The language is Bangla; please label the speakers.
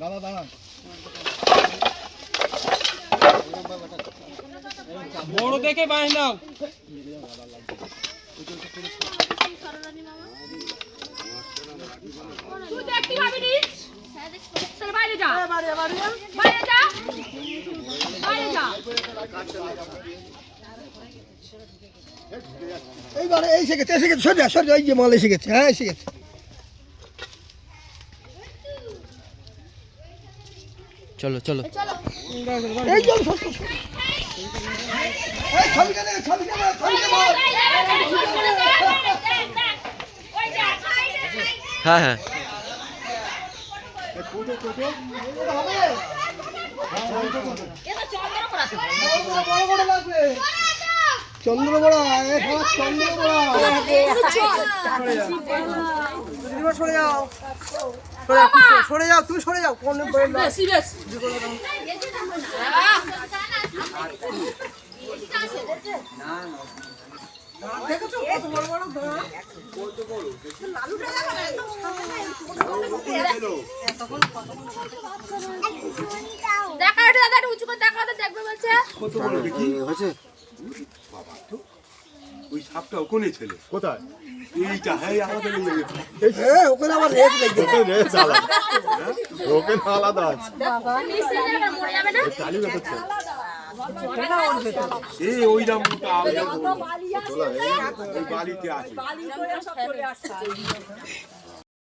Speaker 1: দাদা দাদা
Speaker 2: বড় দেখে নাও
Speaker 3: বাইরে যা বাইরে যা বাইরে যা
Speaker 4: এইবারে এই শিখেছে এসে গেছে সরে যা সরে এই যে মাল এসে গেছে হ্যাঁ এসে গেছে
Speaker 5: চলো চলো
Speaker 4: এই জল সর সর, সর। এই ছবি কেন ছবি কেন ছবি কেন
Speaker 5: হ্যাঁ হ্যাঁ।
Speaker 4: বড় বড় লাগবে চন্দ্রবড়া চন্দ্রবড়া দিদিমা সরে যাও। সরে যাও, সরে যাও তুমি সরে যাও। কোন
Speaker 3: বেশি বেশি
Speaker 4: কত বড় বড় দাঁত?
Speaker 3: দেখা দাদা একটু উঁচু করে দেখা দেখবে বলছে।
Speaker 6: ওই সাপটা ওখানে ছিল।
Speaker 1: কোথায়?
Speaker 6: এইটা হ্যাঁ আমাদের
Speaker 4: হ্যাঁ ওখানে আবার রেট লাগবে
Speaker 1: রেট আলাদা ওকে আলাদা আছে
Speaker 6: এই ওই ওই বালিতে আছে